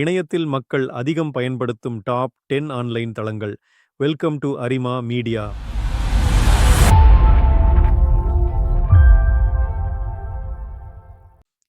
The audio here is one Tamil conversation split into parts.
இணையத்தில் மக்கள் அதிகம் பயன்படுத்தும் டாப் டென் ஆன்லைன் தளங்கள். Welcome to Arima media.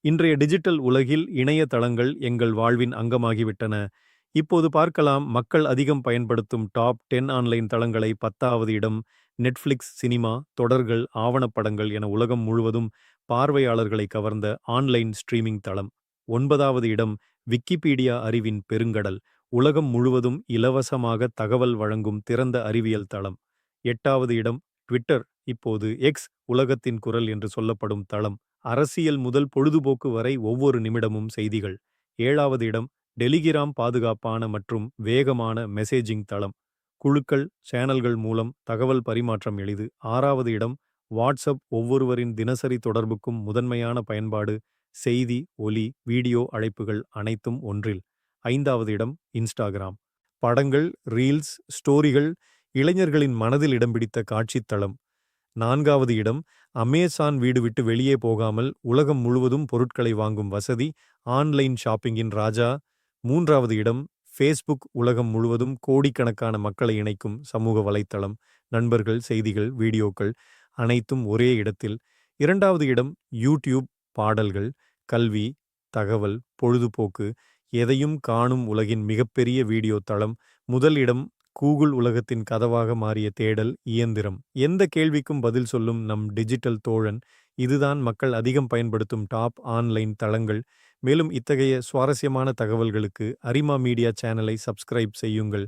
இன்றைய டிஜிட்டல் உலகில் இணைய தளங்கள் எங்கள் வாழ்வின் அங்கமாகிவிட்டன. இப்போது பார்க்கலாம் மக்கள் அதிகம் பயன்படுத்தும் டாப் டென் ஆன்லைன் தளங்களை பத்தாவது இடம் நெட்ஃப்ளிக்ஸ் சினிமா தொடர்கள் ஆவணப்படங்கள் என உலகம் முழுவதும் பார்வையாளர்களை கவர்ந்த ஆன்லைன் ஸ்ட்ரீமிங் தளம். ஒன்பதாவது இடம் விக்கிபீடியா அறிவின் பெருங்கடல் உலகம் முழுவதும் இலவசமாக தகவல் வழங்கும் திறந்த அறிவியல் தளம். எட்டாவது இடம் ட்விட்டர் இப்போது எக்ஸ் உலகத்தின் குரல் என்று சொல்லப்படும் தளம். அரசியல் முதல் பொழுதுபோக்கு வரை ஒவ்வொரு நிமிடமும் செய்திகள். ஏழாவது இடம் டெலிகிராம் பாதுகாப்பான மற்றும் வேகமான மெசேஜிங் தளம். குழுக்கள் சேனல்கள் மூலம் தகவல் பரிமாற்றம் எளிது. ஆறாவது இடம் வாட்ஸ்அப் ஒவ்வொருவரின் தினசரி தொடர்புக்கும் முதன்மையான பயன்பாடு செய்தி ஒலி வீடியோ அழைப்புகள் அனைத்தும் ஒன்றில். ஐந்தாவது இடம் இன்ஸ்டாகிராம். படங்கள் ரீல்ஸ் ஸ்டோரிகள் இளைஞர்களின் மனதில் இடம் பிடித்த காட்சித் தளம். நான்காவது இடம் அமேசான் வீடு விட்டு வெளியே போகாமல் உலகம் முழுவதும் பொருட்களை வாங்கும் வசதி ஆன்லைன் ஷாப்பிங்கின் ராஜா. மூன்றாவது இடம் ஃபேஸ்புக் உலகம் முழுவதும் கோடிக்கணக்கான மக்களை இணைக்கும் சமூக வலைத்தளம். நண்பர்கள் செய்திகள் வீடியோக்கள் அனைத்தும் ஒரே இடத்தில். இரண்டாவது இடம் யூடியூப் பாடல்கள். கல்வி தகவல் பொழுதுபோக்கு எதையும் காணும் உலகின் மிகப்பெரிய வீடியோ தளம் முதல் இடம் கூகுள் உலகத்தின் கதவாக மாறிய தேடல் இயந்திரம். எந்த கேள்விக்கும் பதில் சொல்லும் நம் டிஜிட்டல் தோழன் இதுதான் மக்கள் அதிகம் பயன்படுத்தும் டாப் ஆன்லைன் தளங்கள். மேலும் இத்தகைய சுவாரஸ்யமான தகவல்களுக்கு அரிமா மீடியா சேனலை சப்ஸ்கிரைப் செய்யுங்கள்.